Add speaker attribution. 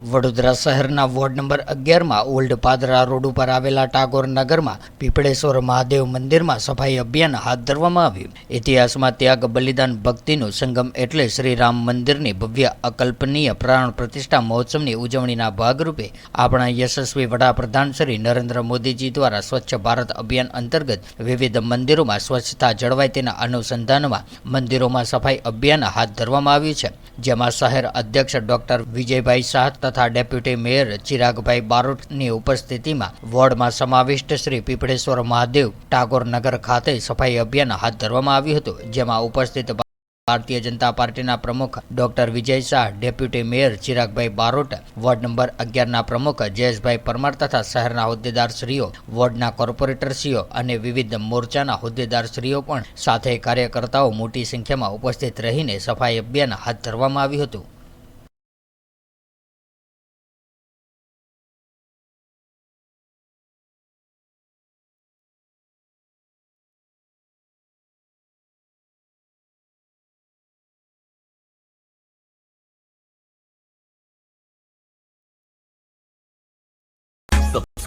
Speaker 1: વડોદરા શહેરના ward number અગિયારમાં old Padra road ઉપર આવેલા ટાગોર નગરમાં પીપળેશ્વર મહાદેવ મંદિરમાં સફાઈ અભિયાન હાથ ધરવામાં આવ્યું. ઇતિહાસમાં ત્યાગ, બલિદાન, ભક્તિનું સંગમ એટલે શ્રી રામ મંદિરની ભવ્ય અકલ્પનીય પ્રાણ પ્રતિષ્ઠા મહોત્સવની ઉજવણીના ભાગરૂપે આપણા યશસ્વી વડાપ્રધાન શ્રી નરેન્દ્ર મોદીજી દ્વારા સ્વચ્છ ભારત અભિયાન અંતર્ગત વિવિધ મંદિરોમાં સ્વચ્છતા જળવાય તેના અનુસંધાનમાં મંદિરોમાં સફાઈ અભિયાન હાથ ધરવામાં આવ્યું છે. જેમાં શહેર અધ્યક્ષ ડોક્ટર વિજયભાઈ શાહ તથા ડેપ્યુટી મેયર ચિરાગભાઈ બારોટની ઉપસ્થિતિમાં વોર્ડમાં સમાવિષ્ટ શ્રી પીપળેશ્વર મહાદેવ ટાગોર નગર ખાતે સફાઈ અભિયાન હાથ ધરવામાં આવ્યું હતું, જેમાં ઉપસ્થિત ભારતીય જનતા પાર્ટીના પ્રમુખ doctor Vijay Shah, deputy mayor Chiragbhai Barot, ward number અગિયારના પ્રમુખ જયેશભાઈ પરમાર તથા શહેરના હોદ્દેદારશ્રીઓ વોર્ડના કોર્પોરેટરશ્રીઓ અને વિવિધ મોરચાના હોદ્દેદારશ્રીઓ પણ સાથે કાર્યકર્તાઓ મોટી સંખ્યામાં ઉપસ્થિત રહીને સફાઈ અભિયાન હાથ ધરવામાં આવ્યું હતું.